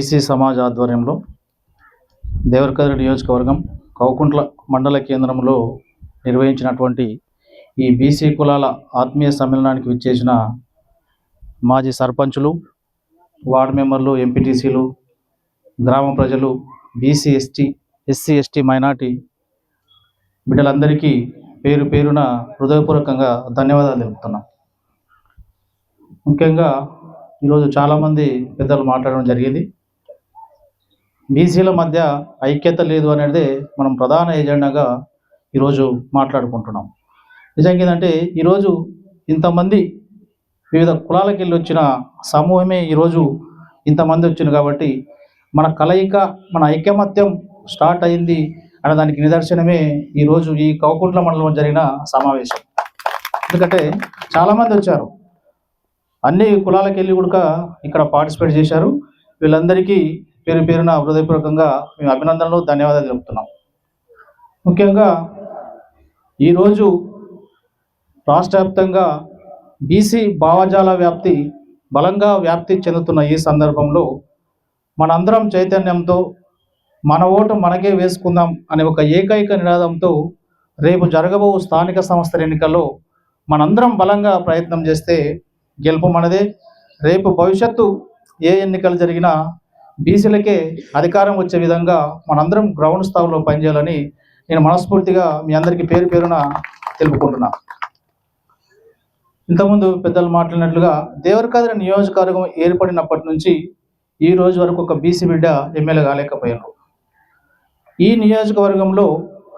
BC Samaj ఆధ్వర్యంలో దేవరకద్ర నియోజకవర్గం కౌకుంట్ల మండల కేంద్రంలో నిర్వహించినటువంటి ఈ బీసీ కులాల ఆత్మీయ సమ్మేళనానికి విచ్చేసిన మాజీ సర్పంచులు వార్డు మెంబర్లు ఎంపీటీసీలు గ్రామ ప్రజలు BC ST SC ST minority బిడ్డలందరికీ పేరు పేరున హృదయపూర్వకంగా ధన్యవాదాలు తెలుపుతున్నాం. ముఖ్యంగా ఈరోజు చాలామంది పెద్దలు మాట్లాడడం జరిగింది. బీసీల మధ్య ఐక్యత లేదు అనేది మనం ప్రధాన ఎజెండాగా ఈరోజు మాట్లాడుకుంటున్నాం. నిజంగా ఏంటంటే ఈరోజు ఇంతమంది వివిధ కులాలకు వెళ్ళి వచ్చిన సమూహమే ఈరోజు ఇంతమంది వచ్చింది కాబట్టి మన కలయిక మన ఐకమత్యం స్టార్ట్ అయింది అనే దానికి నిదర్శనమే ఈరోజు ఈ కౌకుంట్ల మండలంలో జరిగిన సమావేశం. ఎందుకంటే చాలామంది వచ్చారు. అన్ని కులాలకు వెళ్ళి కూడా ఇక్కడ పార్టిసిపేట్ చేశారు. వీళ్ళందరికీ పేరు పేరున హృదయపూర్వకంగా మేము అభినందనలు ధన్యవాదాలు తెలుపుతున్నాం. ముఖ్యంగా ఈరోజు రాష్ట్ర వ్యాప్తంగా బీసీ భావజాల వ్యాప్తి బలంగా వ్యాప్తి చెందుతున్న ఈ సందర్భంలో మనందరం చైతన్యంతో మన ఓటు మనకే వేసుకుందాం అనే ఒక ఏకైక నినాదంతో రేపు జరగబో స్థానిక సంస్థల ఎన్నికల్లో మనందరం బలంగా ప్రయత్నం చేస్తే గెలుపు మనదే. రేపు భవిష్యత్తు ఏ ఎన్నికలు జరిగినా బీసీలకే అధికారం వచ్చే విధంగా మనందరం గ్రౌండ్ స్థాయిలో పనిచేయాలని నేను మనస్ఫూర్తిగా మీ అందరికీ పేరు పేరున తెలుపుకుంటున్నా. ఇంతకుముందు పెద్దలు మాట్లాడినట్లుగా దేవరకాద్రి నియోజకవర్గం ఏర్పడినప్పటి నుంచి ఈ రోజు వరకు ఒక బీసీ బిడ్డ ఎమ్మెల్యే కాలేకపోయారు. ఈ నియోజకవర్గంలో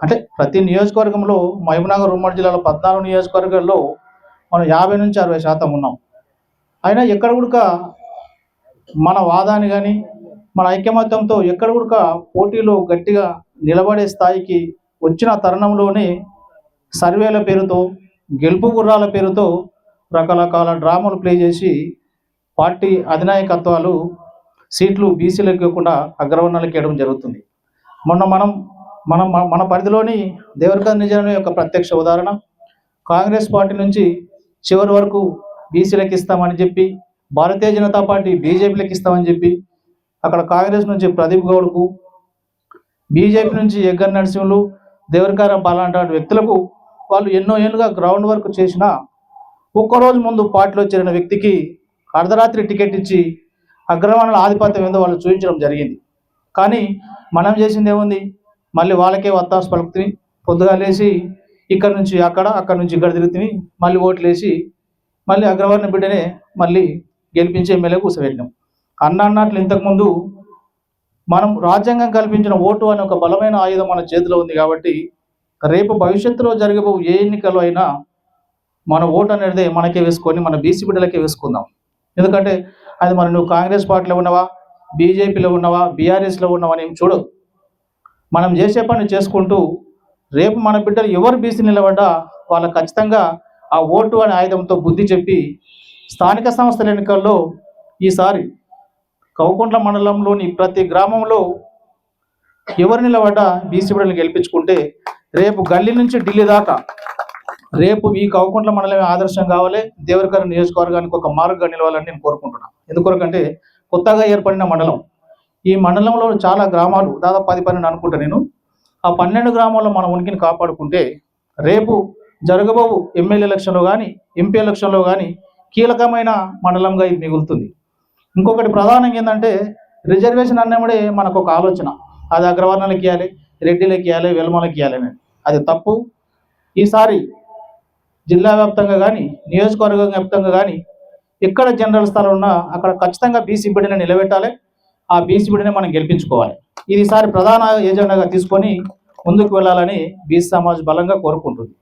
అంటే ప్రతి నియోజకవర్గంలో మహబూబ్నగర్ ఉమ్మడి జిల్లాలో పద్నాలుగు నియోజకవర్గాల్లో మనం యాభై నుంచి అరవై శాతం ఉన్నాం. అయినా ఎక్కడ కూడా మన వాదాన్ని కానీ మన ఐక్యమత్యంతో ఎక్కడ కూడా పోటీలో గట్టిగా నిలబడే స్థాయికి వచ్చిన తరుణంలోనే సర్వేల పేరుతో గెలుపు గుర్రాల పేరుతో రకరకాల డ్రామాలు ప్లే చేసి పార్టీ అధినాయకత్వాలు సీట్లు బీసీలకు ఇవ్వకుండా అగ్రవర్ణాలకు ఇవ్వడం జరుగుతుంది. మొన్న మనం మనం మన- పరిధిలోని దేవరకాంత్ నిజాం యొక్క ప్రత్యక్ష ఉదాహరణ కాంగ్రెస్ పార్టీ నుంచి చివరి వరకు బీసీలకు ఇస్తామని చెప్పి భారతీయ జనతా పార్టీ బీజేపీలకు ఇస్తామని చెప్పి అక్కడ కాంగ్రెస్ నుంచి ప్రదీప్ గౌడ్కు బీజేపీ నుంచి ఎగ్గర్ నరసింహులు దేవరకార బాలాంటి వ్యక్తులకు వాళ్ళు ఎన్నో ఏళ్ళుగా గ్రౌండ్ వర్క్ చేసినా ఒక్కరోజు ముందు పార్టీలో చేరిన వ్యక్తికి అర్ధరాత్రి టికెట్ ఇచ్చి అగ్రవాణుల ఆధిపత్యం ఏందో వాళ్ళు చూపించడం జరిగింది. కానీ మనం చేసింది ఏముంది? మళ్ళీ వాళ్ళకే వత్తాసు పలుకుతుంది. పొద్దుగా లేచి ఇక్కడ నుంచి అక్కడ అక్కడ నుంచి ఇక్కడ తిరుగుతుంది మళ్ళీ ఓట్లు వేసి మళ్ళీ అగ్రవర్ణ బిడ్డనే మళ్ళీ గెలిపించే ఎమ్మెల్యే కూర్చోబెట్టినాం అన్న అన్నట్లు ఇంతకుముందు మనం రాజ్యాంగం కల్పించిన ఓటు అనే ఒక బలమైన ఆయుధం మన చేతిలో ఉంది కాబట్టి రేపు భవిష్యత్తులో జరగబో ఏ ఎన్నికలు అయినా మన ఓటు అనేది మనకే వేసుకొని మన బీసీ బిడ్డలకే వేసుకుందాం. ఎందుకంటే అది మన నువ్వు కాంగ్రెస్ పార్టీలో ఉన్నవా బీజేపీలో ఉన్నవా బీఆర్ఎస్లో ఉన్నవా అని ఏం మనం చేసే పని చేసుకుంటూ రేపు మన బిడ్డలు ఎవరు బీసీ నిలబడ్డా వాళ్ళు ఖచ్చితంగా ఆ ఓటు అనే ఆయుధంతో బుద్ధి చెప్పి స్థానిక సంస్థల ఎన్నికల్లో ఈసారి కౌకుంట్ల మండలంలోని ప్రతి గ్రామంలో ఎవరు నిలబడ్డా బీసీ బిడ్డలు గెలిపించుకుంటే రేపు గల్లీ నుంచి ఢిల్లీ దాకా రేపు ఈ కౌకుంట్ల మండలమే ఆదర్శం కావాలి. దేవరకర నియోజకవర్గానికి ఒక మార్గంగా నిలవాలని నేను కోరుకుంటున్నాను ఎందుకొరకంటే కొత్తగా ఏర్పడిన మండలం. ఈ మండలంలో చాలా గ్రామాలు దాదాపు పది పన్నెండు అనుకుంటా నేను. ఆ పన్నెండు గ్రామాల్లో మన ఉనికిని కాపాడుకుంటే రేపు జరగబోవు ఎమ్మెల్యే ఎలక్షన్లో కానీ ఎంపీ ఎలక్షన్లో కానీ కీలకమైన మండలంగా ఇది మిగులుతుంది. ఇంకొకటి ప్రధానంగా ఏంటంటే రిజర్వేషన్ అన్నప్పుడే మనకు ఒక ఆలోచన. అది అగ్రవర్ణాలకు ఇవ్వాలి రెడ్డిలకు ఇవ్వాలి వెల్మలకి ఇవ్వాలి అని అది తప్పు. ఈసారి జిల్లా వ్యాప్తంగా కానీ నియోజకవర్గం వ్యాప్తంగా కానీ ఎక్కడ జనరల్ స్థలం ఉన్నా అక్కడ ఖచ్చితంగా బీసీ బిడ్డని నిలబెట్టాలి. ఆ బీసీ బిడ్డని మనం గెలిపించుకోవాలి. ఇది ఈసారి ప్రధాన ఏజెండాగా తీసుకొని ముందుకు వెళ్ళాలని బీసీ సమాజ్ బలంగా కోరుకుంటుంది.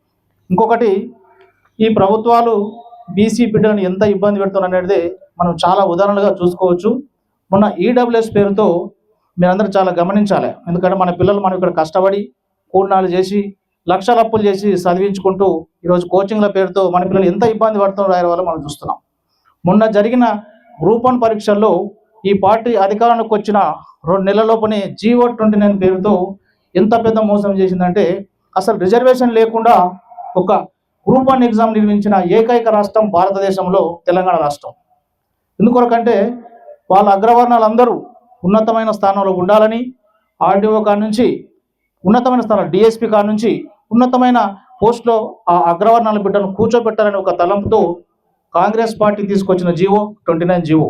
ఇంకొకటి ఈ ప్రభుత్వాలు బీసీ బిడ్డలను ఎంత ఇబ్బంది పెడుతున్నది మనం చాలా ఉదాహరణలుగా చూసుకోవచ్చు. మొన్న ఈడబ్ల్యూఎస్ పేరుతో మీరందరూ చాలా గమనించాలి. ఎందుకంటే మన పిల్లలు మనం ఇక్కడ కష్టపడి కూడినాలు చేసి లక్షల అప్పులు చేసి చదివించుకుంటూ ఈరోజు కోచింగ్ల పేరుతో మన పిల్లలు ఎంత ఇబ్బంది పడుతున్నారో వల్ల మనం చూస్తున్నాం. మొన్న జరిగిన గ్రూప్ వన్ పరీక్షల్లో ఈ పార్టీ అధికారంలోకి వచ్చిన రెండు నెలలలోపనే జీవో ట్వంటీ నైన్ పేరుతో ఎంత పెద్ద మోసం చేసిందంటే అసలు రిజర్వేషన్ లేకుండా ఒక గ్రూప్ వన్ ఎగ్జామ్ నిర్మించిన ఏకైక రాష్ట్రం భారతదేశంలో తెలంగాణ రాష్ట్రం. ఎందుకొరకంటే వాళ్ళ అగ్రవర్ణాలందరూ ఉన్నతమైన స్థానంలో ఉండాలని ఆర్డీఓ కాడ నుంచి ఉన్నతమైన స్థానం డిఎస్పీ కాడ నుంచి ఉన్నతమైన పోస్ట్లో ఆ అగ్రవర్ణాల బిడ్డను కూర్చోబెట్టాలని ఒక తలంపుతో కాంగ్రెస్ పార్టీ తీసుకొచ్చిన GO twenty nine GO.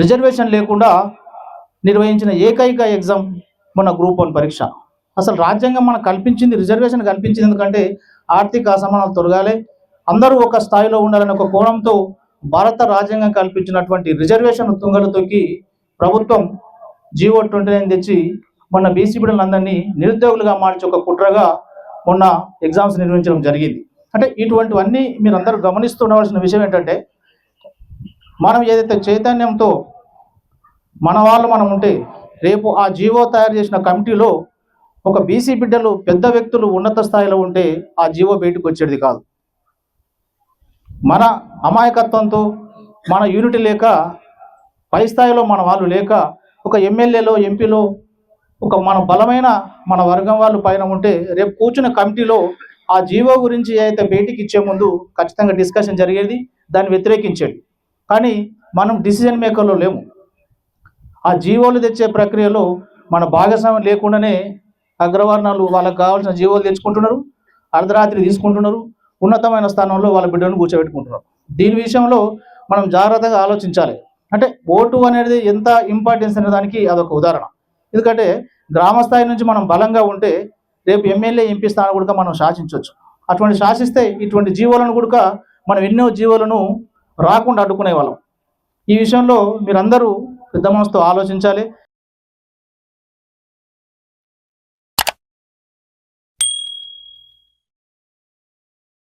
Reservation లేకుండా నిర్వహించిన ఏకైక ఎగ్జామ్ మన గ్రూప్ వన్ పరీక్ష. అసలు రాజ్యాంగం మనకు కల్పించింది రిజర్వేషన్ కల్పించింది ఎందుకంటే ఆర్థిక అసమానాలు తొలగాలి. అందరూ ఒక స్థాయిలో ఉండాలనే ఒక కోణంతో భారత రాజ్యాంగం కల్పించినటువంటి రిజర్వేషన్ తుంగలు తొక్కి ప్రభుత్వం జీవో ట్వంటీ నైన్ తెచ్చి మొన్న బీసీ బిడ్డలందరినీ నిరుద్యోగులుగా మార్చి ఒక కుట్రగా మొన్న ఎగ్జామ్స్ నిర్వహించడం జరిగింది. అంటే ఇటువంటివన్నీ మీరు అందరూ గమనిస్తుండవలసిన విషయం ఏంటంటే మనం ఏదైతే చైతన్యంతో మన వాళ్ళు మనం ఉంటే రేపు ఆ జీవో తయారు చేసిన కమిటీలో ఒక బీసీ బిడ్డలు పెద్ద వ్యక్తులు ఉన్నత స్థాయిలో ఉంటే ఆ జీవో బయటకు వచ్చేది కాదు. మన అమాయకత్వంతో మన యూనిటీ లేక పై స్థాయిలో మన వాళ్ళు లేక ఒక ఎమ్మెల్యేలో ఎంపీలో ఒక మన బలమైన మన వర్గం వాళ్ళు పైన ఉంటే రేపు కూర్చున్న కమిటీలో ఆ జీవో గురించి అయితే భేటీకి ఇచ్చే ముందు ఖచ్చితంగా డిస్కషన్ జరిగేది దాన్ని వ్యతిరేకించేది. కానీ మనం డిసిజన్ మేకర్లో లేము. ఆ జీవోలు తెచ్చే ప్రక్రియలో మన భాగస్వామ్యం లేకుండానే అగ్రవర్ణాలు వాళ్ళకి కావాల్సిన జీవోలు తెచ్చుకుంటున్నారు అర్ధరాత్రి తీసుకుంటున్నారు ఉన్నతమైన స్థానంలో వాళ్ళ బిడ్డను కూర్చోబెట్టుకుంటున్నారు దీని విషయంలో మనం జాగ్రత్తగా ఆలోచించాలి. అంటే ఓటు అనేది ఎంత ఇంపార్టెన్స్ అనే దానికి అదొక ఉదాహరణ. ఎందుకంటే గ్రామ స్థాయి నుంచి మనం బలంగా ఉంటే రేపు ఎమ్మెల్యే ఎంపీ స్థానం కూడా మనం శాసించవచ్చు. అటువంటి శాసిస్తే ఇటువంటి జీవోలను కూడా మనం ఎన్నో జీవోలను రాకుండా అడ్డుకునే వాళ్ళం. ఈ విషయంలో మీరందరూ పెద్ద మనసుతో ఆలోచించాలి.